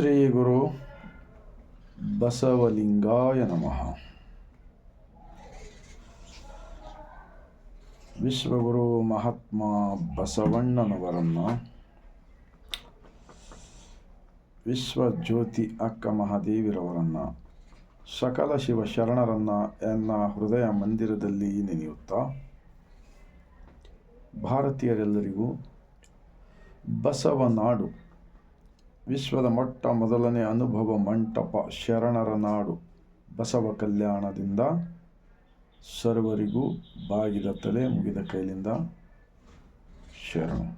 ಶ್ರೀ ಗುರು ಬಸವಲಿಂಗಾಯ ನಮಃ. ವಿಶ್ವಗುರು ಮಹಾತ್ಮ ಬಸವಣ್ಣನವರನ್ನು ವಿಶ್ವಜ್ಯೋತಿ ಅಕ್ಕ ಮಹಾದೇವಿರವರನ್ನು ಸಕಲ ಶಿವ ಶರಣರನ್ನು ಎನ್ನ ಹೃದಯ ಮಂದಿರದಲ್ಲಿ ನೆನೆಯುತ್ತಾ ಭಾರತೀಯರೆಲ್ಲರಿಗೂ ಬಸವನಾಡು ವಿಶ್ವದ ಮೊಟ್ಟ ಮೊದಲನೇ ಅನುಭವ ಮಂಟಪ ಶರಣರ ನಾಡು ಬಸವ ಕಲ್ಯಾಣದಿಂದ ಸರ್ವರಿಗೂ ಬಾಗಿದ ತಲೆ ಮುಗಿದ ಕೈಲಿಂದ ಶರಣ.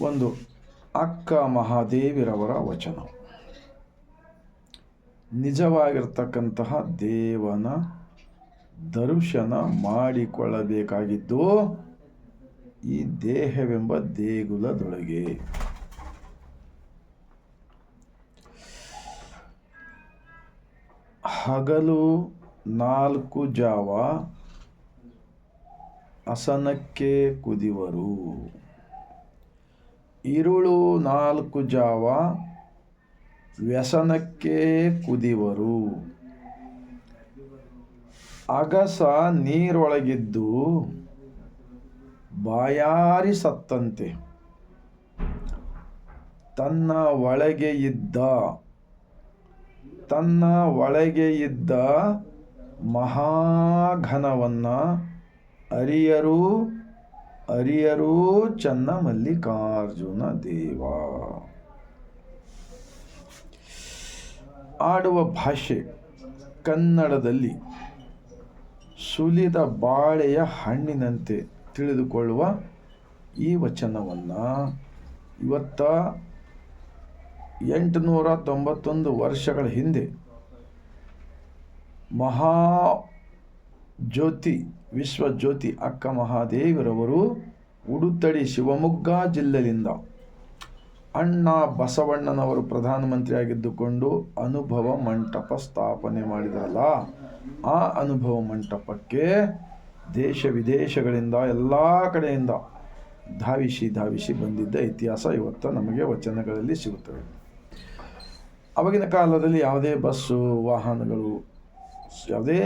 ಒಂದು ಅಕ್ಕ ಮಹಾದೇವಿರವರ ವಚನ. ನಿಜವಾಗಿರ್ತಕ್ಕಂತಹ ದೇವನ ದರ್ಶನ ಮಾಡಿಕೊಳ್ಳಬೇಕಾಗಿದ್ದು ಈ ದೇಹವೆಂಬ ದೇಗುಲದೊಳಗೆ. ಹಗಲು ನಾಲ್ಕು ಜಾವ ಅಸನಕ್ಕೆ ಕುದಿವರು. ಇರುಳು ನಾಲ್ಕು ಜಾವ ವ್ಯಸನಕ್ಕೆ ಕುದಿವರು. ಅಗಸ ನೀರೊಳಗಿದ್ದು ಬಾಯಾರಿ ಸತ್ತಂತೆ. ತನ್ನ ಒಳಗೆ ಇದ್ದ, ತನ್ನ ಒಳಗೆ ಇದ್ದ ಮಹಾಘನವನ್ನ ಅರಿಯರು, ಅರಿಯರೂ ಚನ್ನ ಮಲ್ಲಿಕಾರ್ಜುನ ದೇವ. ಆಡುವ ಭಾಷೆ ಕನ್ನಡದಲ್ಲಿ ಸುಲಿದ ಬಾಳೆಯ ಹಣ್ಣಿನಂತೆ. ತಿಳಿದುಕೊಳ್ಳುವ ಈ ವಚನವನ್ನು ಇವತ್ತ ಎಂಟುನೂರ ತೊಂಬತ್ತೊಂದು ವರ್ಷಗಳ ಹಿಂದೆ ಮಹಾ ಜ್ಯೋತಿ, ವಿಶ್ವಜ್ಯೋತಿ ಅಕ್ಕ ಮಹಾದೇವರವರು ಉಡುತಡಿ ಶಿವಮೊಗ್ಗ ಜಿಲ್ಲೆಯಿಂದ ಅಣ್ಣ ಬಸವಣ್ಣನವರು ಪ್ರಧಾನಮಂತ್ರಿಯಾಗಿದ್ದುಕೊಂಡು ಅನುಭವ ಮಂಟಪ ಸ್ಥಾಪನೆ ಮಾಡಿದರಲ್ಲ, ಆ ಅನುಭವ ಮಂಟಪಕ್ಕೆ ದೇಶ ವಿದೇಶಗಳಿಂದ, ಎಲ್ಲ ಕಡೆಯಿಂದ ಧಾವಿಸಿ ಧಾವಿಸಿ ಬಂದಿದ್ದ ಇತಿಹಾಸ ಇವತ್ತು ನಮಗೆ ವಚನಗಳಲ್ಲಿ ಸಿಗುತ್ತವೆ. ಅವಾಗಿನ ಕಾಲದಲ್ಲಿ ಯಾವುದೇ ಬಸ್ಸು, ವಾಹನಗಳು, ಯಾವುದೇ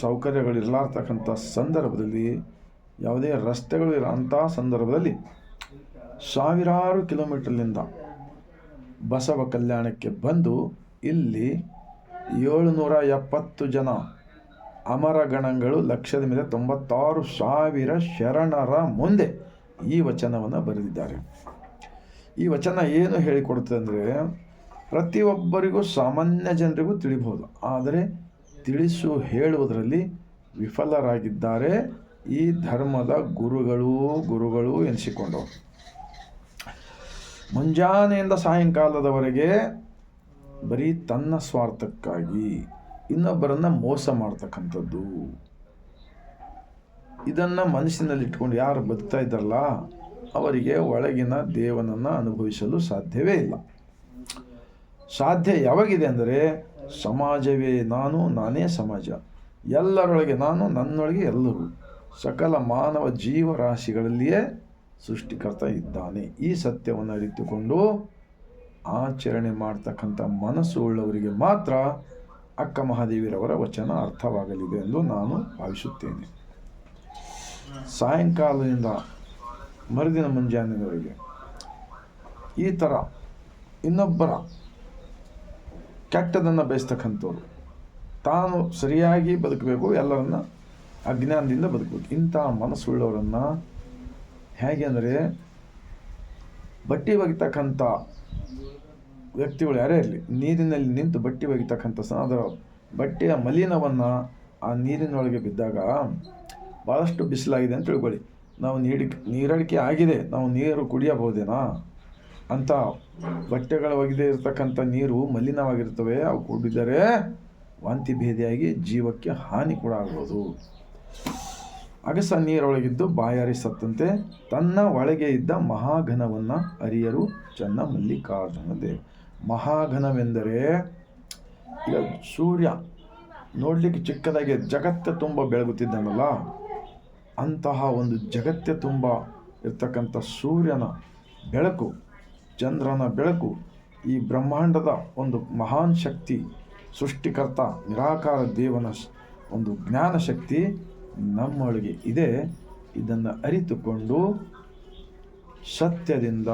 ಸೌಕರ್ಯಗಳಿರಲಾರ್ತಕ್ಕಂಥ ಸಂದರ್ಭದಲ್ಲಿ, ಯಾವುದೇ ರಸ್ತೆಗಳು ಇರೋಂಥ ಸಂದರ್ಭದಲ್ಲಿ ಸಾವಿರಾರು ಕಿಲೋಮೀಟರ್ನಿಂದ ಬಸವ ಕಲ್ಯಾಣಕ್ಕೆ ಬಂದು ಇಲ್ಲಿ ಏಳುನೂರ ಎಪ್ಪತ್ತು ಜನ ಅಮರಗಣಗಳು ಲಕ್ಷದ ಮೇಲೆ ತೊಂಬತ್ತಾರು ಸಾವಿರ ಶರಣರ ಮುಂದೆ ಈ ವಚನವನ್ನು ಬರೆದಿದ್ದಾರೆ. ಈ ವಚನ ಏನು ಹೇಳಿಕೊಡುತ್ತೆ ಅಂದರೆ, ಪ್ರತಿಯೊಬ್ಬರಿಗೂ ಸಾಮಾನ್ಯ ಜನರಿಗೂ ತಿಳಿಬಹುದು. ಆದರೆ ತಿಳಿಸು ಹೇಳುವುದರಲ್ಲಿ ವಿಫಲರಾಗಿದ್ದಾರೆ ಈ ಧರ್ಮದ ಗುರುಗಳು ಗುರುಗಳು ಎನಿಸಿಕೊಂಡವರು. ಮುಂಜಾನೆಯಿಂದ ಸಾಯಂಕಾಲದವರೆಗೆ ಬರೀ ತನ್ನ ಸ್ವಾರ್ಥಕ್ಕಾಗಿ ಇನ್ನೊಬ್ಬರನ್ನು ಮೋಸ ಮಾಡ್ತಕ್ಕಂಥದ್ದು. ಇದನ್ನು ಮನಸ್ಸಿನಲ್ಲಿ ಇಟ್ಕೊಂಡು ಯಾರು ಬದುಕ್ತಾ ಇದ್ದಾರಲ್ಲ, ಅವರಿಗೆ ಒಳಗಿನ ದೇವನನ್ನು ಅನುಭವಿಸಲು ಸಾಧ್ಯವೇ ಇಲ್ಲ. ಸಾಧ್ಯ ಯಾವಾಗಿದೆ ಅಂದರೆ, ಸಮಾಜವೇ ನಾನು, ನಾನೇ ಸಮಾಜ. ಎಲ್ಲರೊಳಗೆ ನಾನು, ನನ್ನೊಳಗೆ ಎಲ್ಲರೂ. ಸಕಲ ಮಾನವ ಜೀವರಾಶಿಗಳಲ್ಲಿಯೇ ಸೃಷ್ಟಿಕರ್ತ ಇದ್ದಾನೆ. ಈ ಸತ್ಯವನ್ನು ಅರಿತುಕೊಂಡು ಆಚರಣೆ ಮಾಡ್ತಕ್ಕಂಥ ಮನಸ್ಸು ಉಳ್ಳವರಿಗೆ ಮಾತ್ರ ಅಕ್ಕ ಮಹಾದೇವಿರವರ ವಚನ ಅರ್ಥವಾಗಲಿದೆ ಎಂದು ನಾನು ಭಾವಿಸುತ್ತೇನೆ. ಸಾಯಂಕಾಲದಿಂದ ಮರುದಿನ ಮುಂಜಾನೆಯವರೆಗೆ ಈ ಥರ ಇನ್ನೊಬ್ಬರ ಕೆಟ್ಟದನ್ನು ಬಯಸ್ತಕ್ಕಂಥವ್ರು. ತಾನು ಸರಿಯಾಗಿ ಬದುಕಬೇಕು ಎಲ್ಲರನ್ನ ಅಜ್ಞಾನದಿಂದ ಬದುಕಬೇಕು. ಇಂಥ ಮನಸ್ಸುಳ್ಳವರನ್ನು ಹೇಗೆ ಅಂದರೆ ಬಟ್ಟೆ ಒಗಿತಕ್ಕಂಥ ವ್ಯಕ್ತಿಗಳು ಯಾರೇ ಇರಲಿ, ನೀರಿನಲ್ಲಿ ನಿಂತು ಬಟ್ಟೆ ಒಗಿತಕ್ಕಂಥ ಅದರ ಬಟ್ಟೆಯ ಮಲಿನವನ್ನು ಆ ನೀರಿನೊಳಗೆ ಬಿದ್ದಾಗ ಭಾಳಷ್ಟು ಬಿಸಿಲಾಗಿದೆ ಅಂತ ತಿಳ್ಕೊಳ್ಳಿ. ನಾವು ನೀಡಿ ನೀರಡಿಕೆ ಆಗಿದೆ, ನಾವು ನೀರು ಕುಡಿಯಬಹುದೇನಾ? ಅಂತ ಬಟ್ಟೆಗಳ ಒಗೆದೇ ಇರತಕ್ಕಂಥ ನೀರು ಮಲಿನವಾಗಿರ್ತವೆ, ಅವು ಕುಡಿದರೆ ವಾಂತಿ ಭೇದಿಯಾಗಿ ಜೀವಕ್ಕೆ ಹಾನಿ ಕೂಡ ಆಗ್ಬೋದು. ಅಗಸ ನೀರೊಳಗಿದ್ದು ಬಾಯಾರಿ ಸತ್ತಂತೆ, ತನ್ನ ಒಳಗೆ ಇದ್ದ ಮಹಾಘನವನ್ನು ಅರಿಯರು ಚನ್ನ ಮಲ್ಲಿಕಾರ್ಜುನ ದೇವ. ಮಹಾಘನವೆಂದರೆ, ಈಗ ಸೂರ್ಯ ನೋಡಲಿಕ್ಕೆ ಚಿಕ್ಕದಾಗಿ ಜಗತ್ತ ತುಂಬ ಬೆಳಗುತ್ತಿದ್ದಾನಲ್ಲ, ಅಂತಹ ಒಂದು ಜಗತ್ತೆ ತುಂಬ ಇರ್ತಕ್ಕಂಥ ಸೂರ್ಯನ ಬೆಳಕು, ಚಂದ್ರನ ಬೆಳಕು, ಈ ಬ್ರಹ್ಮಾಂಡದ ಒಂದು ಮಹಾನ್ ಶಕ್ತಿ, ಸೃಷ್ಟಿಕರ್ತ, ನಿರಾಕಾರ ದೇವನ ಒಂದು ಜ್ಞಾನ ಶಕ್ತಿ ನಮ್ಮೊಳಗೆ ಇದೆ. ಇದನ್ನು ಅರಿತುಕೊಂಡು ಸತ್ಯದಿಂದ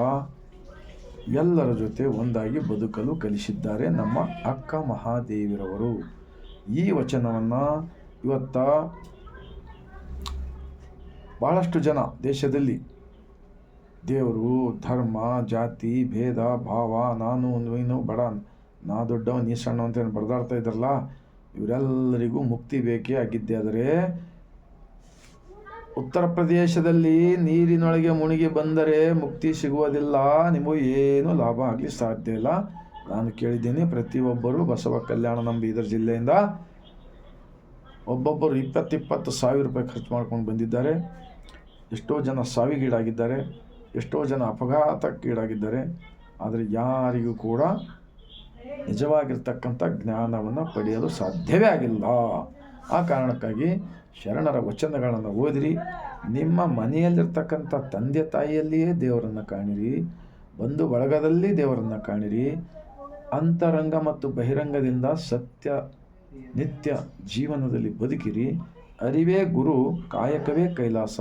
ಎಲ್ಲರ ಜೊತೆ ಒಂದಾಗಿ ಬದುಕಲು ಕಲಿಸಿದ್ದಾರೆ ನಮ್ಮ ಅಕ್ಕ ಮಹಾದೇವಿರವರು. ಈ ವಚನವನ್ನು ಇವತ್ತ ಭಾಳಷ್ಟು ಜನ ದೇಶದಲ್ಲಿ ದೇವರು, ಧರ್ಮ, ಜಾತಿ, ಭೇದ, ಭಾವ, ನಾನು, ನೀನು, ಬಡ, ನಾ ದೊಡ್ಡವ, ನೀ ಸಣ್ಣ ಅಂತ ಬರೆದಾಡ್ತಾ ಇದ್ದಾರಲ್ಲ ಇವರೆಲ್ಲರಿಗೂ ಮುಕ್ತಿ ಬೇಕೇ ಆಗಿದ್ದೆ. ಆದರೆ ಉತ್ತರ ಪ್ರದೇಶದಲ್ಲಿ ನೀರಿನೊಳಗೆ ಮುಳುಗಿ ಬಂದರೆ ಮುಕ್ತಿ ಸಿಗುವುದಿಲ್ಲ. ನಿಮಗೂ ಏನೂ ಲಾಭ ಆಗಲಿ ಸಾಧ್ಯ ಇಲ್ಲ. ನಾನು ಕೇಳಿದ್ದೀನಿ, ಪ್ರತಿಯೊಬ್ಬರು ಬಸವ ಕಲ್ಯಾಣ ನಮ್ಮ ಬೀದರ್ ಜಿಲ್ಲೆಯಿಂದ ಒಬ್ಬೊಬ್ಬರು ಇಪ್ಪತ್ತಿಪ್ಪತ್ತು ಸಾವಿರ ರೂಪಾಯಿ ಖರ್ಚು ಮಾಡ್ಕೊಂಡು ಬಂದಿದ್ದಾರೆ. ಎಷ್ಟೋ ಜನ ಸಾವಿಗೀಡಾಗಿದ್ದಾರೆ, ಎಷ್ಟೋ ಜನ ಅಪಘಾತಕ್ಕೀಡಾಗಿದ್ದಾರೆ. ಆದರೆ ಯಾರಿಗೂ ಕೂಡ ನಿಜವಾಗಿರ್ತಕ್ಕಂಥ ಜ್ಞಾನವನ್ನು ಪಡೆಯಲು ಸಾಧ್ಯವೇ ಆಗಿಲ್ಲ. ಆ ಕಾರಣಕ್ಕಾಗಿ ಶರಣರ ವಚನಗಳನ್ನು ಓದಿರಿ. ನಿಮ್ಮ ಮನೆಯಲ್ಲಿರ್ತಕ್ಕಂಥ ತಂದೆ ತಾಯಿಯಲ್ಲಿಯೇ ದೇವರನ್ನು ಕಾಣಿರಿ. ಬಂಧು ಬಳಗದಲ್ಲಿ ದೇವರನ್ನು ಕಾಣಿರಿ. ಅಂತರಂಗ ಮತ್ತು ಬಹಿರಂಗದಿಂದ ಸತ್ಯ, ನಿತ್ಯ ಜೀವನದಲ್ಲಿ ಬದುಕಿರಿ. ಅರಿವೇ ಗುರು, ಕಾಯಕವೇ ಕೈಲಾಸ,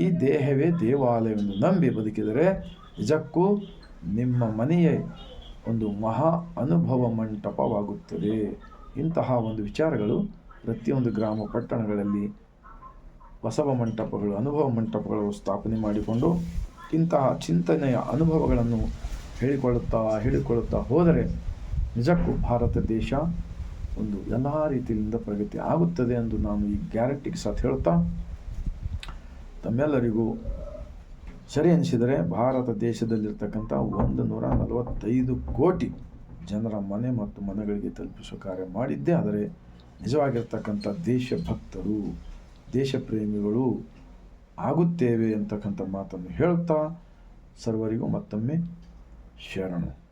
ಈ ದೇಹವೇ ದೇವಾಲಯವೆಂದು ನಂಬಿ ಬದುಕಿದರೆ ನಿಜಕ್ಕೂ ನಿಮ್ಮ ಮನೆಯ ಒಂದು ಮಹಾ ಅನುಭವ ಮಂಟಪವಾಗುತ್ತದೆ. ಇಂತಹ ಒಂದು ವಿಚಾರಗಳು ಪ್ರತಿಯೊಂದು ಗ್ರಾಮ ಪಟ್ಟಣಗಳಲ್ಲಿ ಬಸವ ಮಂಟಪಗಳು, ಅನುಭವ ಮಂಟಪಗಳು ಸ್ಥಾಪನೆ ಮಾಡಿಕೊಂಡು ಇಂತಹ ಚಿಂತನೆಯ ಅನುಭವಗಳನ್ನು ಹೇಳಿಕೊಳ್ಳುತ್ತಾ ಹೇಳಿಕೊಳ್ಳುತ್ತಾ ಹೋದರೆ ನಿಜಕ್ಕೂ ಭಾರತ ದೇಶ ಒಂದು ಎಲ್ಲ ರೀತಿಯಿಂದ ಪ್ರಗತಿ ಆಗುತ್ತದೆ ಎಂದು ನಾನು ಈ ಗ್ಯಾರಂಟಿಗೆ ಸಾಥ್ ಹೇಳುತ್ತಾ, ತಮ್ಮೆಲ್ಲರಿಗೂ ಸರಿ ಅನಿಸಿದರೆ ಭಾರತ ದೇಶದಲ್ಲಿರ್ತಕ್ಕಂಥ ಒಂದು ನೂರ ನಲವತ್ತೈದು ಕೋಟಿ ಜನರ ಮನೆ ಮತ್ತು ಮನೆಗಳಿಗೆ ತಲುಪಿಸುವ ಕಾರ್ಯ ಮಾಡಿದ್ದೇ. ಆದರೆ ನಿಜವಾಗಿರ್ತಕ್ಕಂಥ ದೇಶಭಕ್ತರು ದೇಶ ಪ್ರೇಮಿಗಳು ಆಗುತ್ತೇವೆ ಅಂತಕ್ಕಂಥ ಮಾತನ್ನು ಹೇಳುತ್ತಾ ಸರ್ವರಿಗೂ ಮತ್ತೊಮ್ಮೆ ಶರಣು.